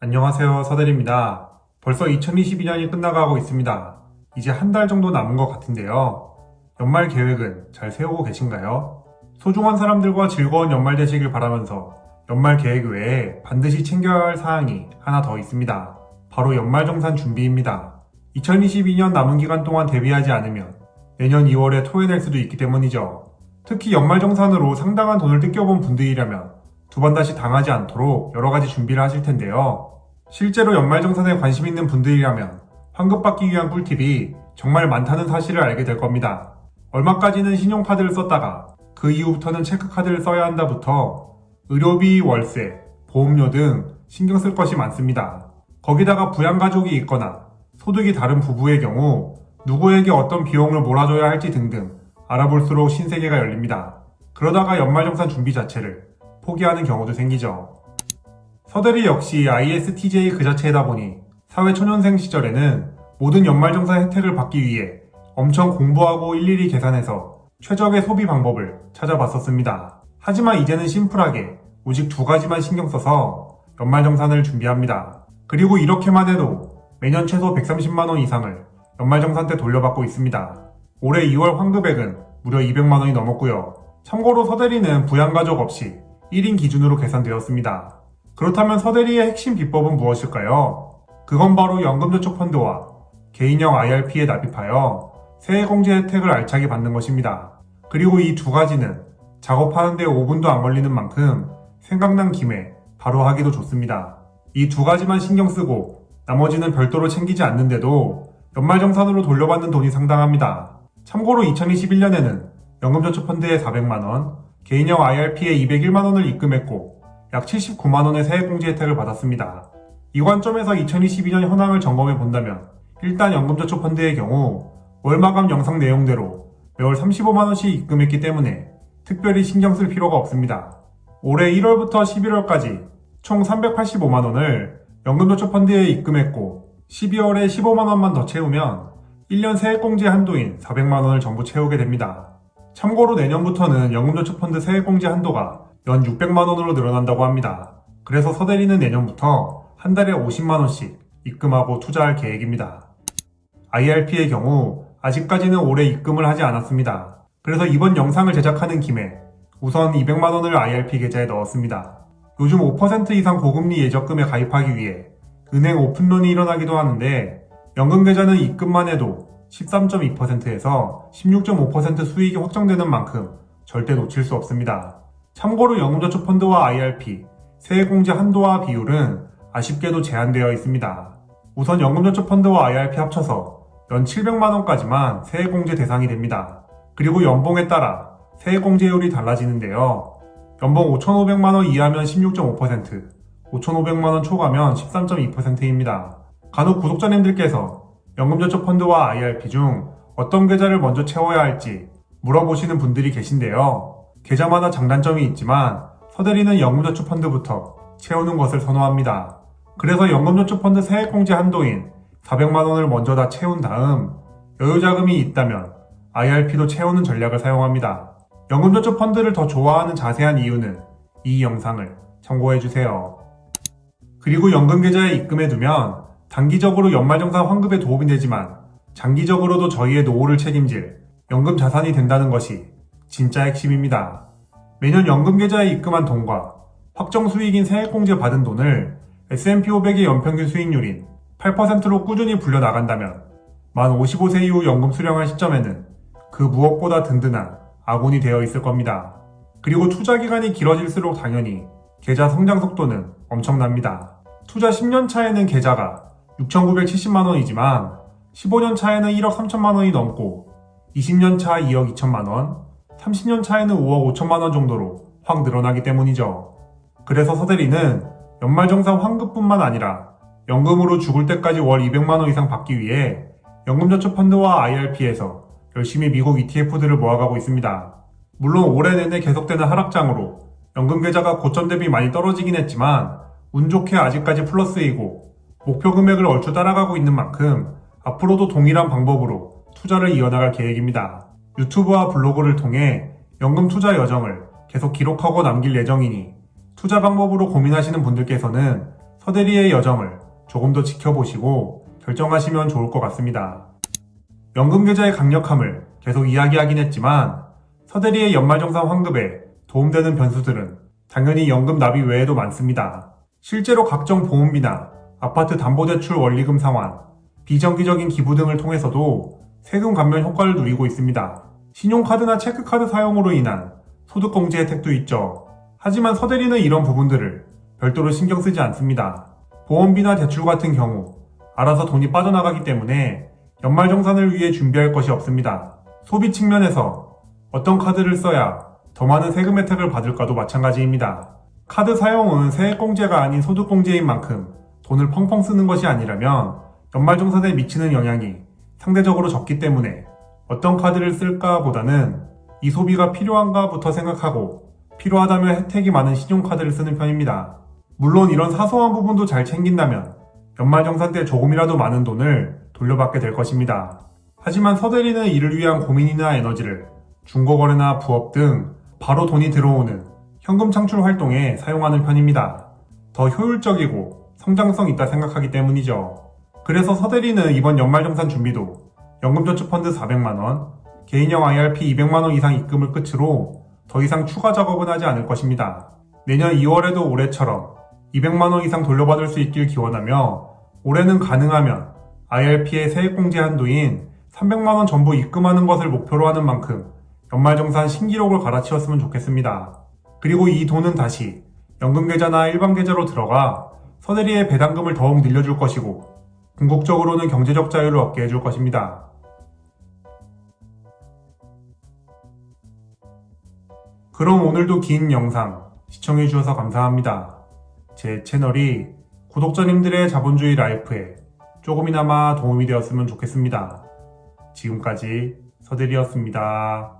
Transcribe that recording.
안녕하세요. 서대리입니다. 벌써 2022년이 끝나가고 있습니다. 이제 한 달 정도 남은 것 같은데요. 연말 계획은 잘 세우고 계신가요? 소중한 사람들과 즐거운 연말 되시길 바라면서 연말 계획 외에 반드시 챙겨야 할 사항이 하나 더 있습니다. 바로 연말정산 준비입니다. 2022년 남은 기간 동안 대비하지 않으면 내년 2월에 토해낼 수도 있기 때문이죠. 특히 연말정산으로 상당한 돈을 뜯겨본 분들이라면 두 번 다시 당하지 않도록 여러 가지 준비를 하실 텐데요. 실제로 연말정산에 관심 있는 분들이라면 환급받기 위한 꿀팁이 정말 많다는 사실을 알게 될 겁니다. 얼마까지는 신용카드를 썼다가 그 이후부터는 체크카드를 써야 한다부터 의료비, 월세, 보험료 등 신경 쓸 것이 많습니다. 거기다가 부양가족이 있거나 소득이 다른 부부의 경우 누구에게 어떤 비용을 몰아줘야 할지 등등 알아볼수록 신세계가 열립니다. 그러다가 연말정산 준비 자체를 포기하는 경우도 생기죠. 서대리 역시 ISTJ 그 자체이다 보니 사회초년생 시절에는 모든 연말정산 혜택을 받기 위해 엄청 공부하고 일일이 계산해서 최적의 소비 방법을 찾아봤었습니다. 하지만 이제는 심플하게 오직 두 가지만 신경 써서 연말정산을 준비합니다. 그리고 이렇게만 해도 매년 최소 130만원 이상을 연말정산 때 돌려받고 있습니다. 올해 2월 환급액은 무려 200만원이 넘었고요. 참고로 서대리는 부양가족 없이 1인 기준으로 계산되었습니다. 그렇다면 서대리의 핵심 비법은 무엇일까요? 그건 바로 연금저축펀드와 개인형 IRP에 납입하여 세액공제 혜택을 알차게 받는 것입니다. 그리고 이 두 가지는 작업하는데 5분도 안 걸리는 만큼 생각난 김에 바로 하기도 좋습니다. 이 두 가지만 신경 쓰고 나머지는 별도로 챙기지 않는데도 연말정산으로 돌려받는 돈이 상당합니다. 참고로 2021년에는 연금저축펀드에 400만원, 개인형 IRP에 201만 원을 입금했고 약 79만 원의 세액공제 혜택을 받았습니다. 이 관점에서 2022년 현황을 점검해 본다면 일단 연금저축펀드의 경우 월 마감 영상 내용대로 매월 35만 원씩 입금했기 때문에 특별히 신경 쓸 필요가 없습니다. 올해 1월부터 11월까지 총 385만 원을 연금저축펀드에 입금했고 12월에 15만 원만 더 채우면 1년 세액공제 한도인 400만 원을 전부 채우게 됩니다. 참고로 내년부터는 연금저축펀드 세액공제 한도가 연 600만원으로 늘어난다고 합니다. 그래서 서대리는 내년부터 한 달에 50만원씩 입금하고 투자할 계획입니다. IRP의 경우 아직까지는 올해 입금을 하지 않았습니다. 그래서 이번 영상을 제작하는 김에 우선 200만원을 IRP 계좌에 넣었습니다. 요즘 5% 이상 고금리 예적금에 가입하기 위해 은행 오픈런이 일어나기도 하는데 연금 계좌는 입금만 해도 13.2%에서 16.5% 수익이 확정되는 만큼 절대 놓칠 수 없습니다. 참고로 연금저축펀드와 IRP, 세액공제 한도와 비율은 아쉽게도 제한되어 있습니다. 우선 연금저축펀드와 IRP 합쳐서 연 700만원까지만 세액공제 대상이 됩니다. 그리고 연봉에 따라 세액공제율이 달라지는데요. 연봉 5,500만원 이하면 16.5%, 5,500만원 초과면 13.2%입니다. 간혹 구독자님들께서 연금저축 펀드와 IRP 중 어떤 계좌를 먼저 채워야 할지 물어보시는 분들이 계신데요. 계좌마다 장단점이 있지만 서대리는 연금저축 펀드부터 채우는 것을 선호합니다. 그래서 연금저축 펀드 세액공제 한도인 400만원을 먼저 다 채운 다음 여유자금이 있다면 IRP도 채우는 전략을 사용합니다. 연금저축 펀드를 더 좋아하는 자세한 이유는 이 영상을 참고해주세요. 그리고 연금계좌에 입금해두면 단기적으로 연말정산 환급에 도움이 되지만 장기적으로도 저희의 노후를 책임질 연금 자산이 된다는 것이 진짜 핵심입니다. 매년 연금 계좌에 입금한 돈과 확정 수익인 세액공제 받은 돈을 S&P 500의 연평균 수익률인 8%로 꾸준히 불려나간다면 만 55세 이후 연금 수령할 시점에는 그 무엇보다 든든한 아군이 되어 있을 겁니다. 그리고 투자 기간이 길어질수록 당연히 계좌 성장 속도는 엄청납니다. 투자 10년 차에는 계좌가 6,970만 원이지만 15년 차에는 1억 3천만 원이 넘고 20년 차 2억 2천만 원, 30년 차에는 5억 5천만 원 정도로 확 늘어나기 때문이죠. 그래서 서대리는 연말정산 환급뿐만 아니라 연금으로 죽을 때까지 월 200만 원 이상 받기 위해 연금저축펀드와 IRP에서 열심히 미국 ETF들을 모아가고 있습니다. 물론 올해 내내 계속되는 하락장으로 연금 계좌가 고점 대비 많이 떨어지긴 했지만 운 좋게 아직까지 플러스이고 목표 금액을 얼추 따라가고 있는 만큼 앞으로도 동일한 방법으로 투자를 이어나갈 계획입니다. 유튜브와 블로그를 통해 연금 투자 여정을 계속 기록하고 남길 예정이니 투자 방법으로 고민하시는 분들께서는 서대리의 여정을 조금 더 지켜보시고 결정하시면 좋을 것 같습니다. 연금 계좌의 강력함을 계속 이야기하긴 했지만 서대리의 연말정산 환급에 도움되는 변수들은 당연히 연금 납입 외에도 많습니다. 실제로 각종 보험비나 아파트 담보대출 원리금 상환, 비정기적인 기부 등을 통해서도 세금 감면 효과를 누리고 있습니다. 신용카드나 체크카드 사용으로 인한 소득공제 혜택도 있죠. 하지만 서대리는 이런 부분들을 별도로 신경 쓰지 않습니다. 보험비나 대출 같은 경우 알아서 돈이 빠져나가기 때문에 연말정산을 위해 준비할 것이 없습니다. 소비 측면에서 어떤 카드를 써야 더 많은 세금 혜택을 받을까도 마찬가지입니다. 카드 사용은 세액공제가 아닌 소득공제인 만큼 돈을 펑펑 쓰는 것이 아니라면 연말정산에 미치는 영향이 상대적으로 적기 때문에 어떤 카드를 쓸까 보다는 이 소비가 필요한가부터 생각하고 필요하다면 혜택이 많은 신용카드를 쓰는 편입니다. 물론 이런 사소한 부분도 잘 챙긴다면 연말정산 때 조금이라도 많은 돈을 돌려받게 될 것입니다. 하지만 서대리는 이를 위한 고민이나 에너지를 중고거래나 부업 등 바로 돈이 들어오는 현금 창출 활동에 사용하는 편입니다. 더 효율적이고 성장성 있다 생각하기 때문이죠. 그래서 서대리는 이번 연말정산 준비도 연금저축펀드 400만원, 개인형 IRP 200만원 이상 입금을 끝으로 더 이상 추가 작업은 하지 않을 것입니다. 내년 2월에도 올해처럼 200만원 이상 돌려받을 수 있길 기원하며 올해는 가능하면 IRP의 세액공제 한도인 300만원 전부 입금하는 것을 목표로 하는 만큼 연말정산 신기록을 갈아치웠으면 좋겠습니다. 그리고 이 돈은 다시 연금계좌나 일반계좌로 들어가 서대리의 배당금을 더욱 늘려줄 것이고 궁극적으로는 경제적 자유를 얻게 해줄 것입니다. 그럼 오늘도 긴 영상 시청해주셔서 감사합니다. 제 채널이 구독자님들의 자본주의 라이프에 조금이나마 도움이 되었으면 좋겠습니다. 지금까지 서대리였습니다.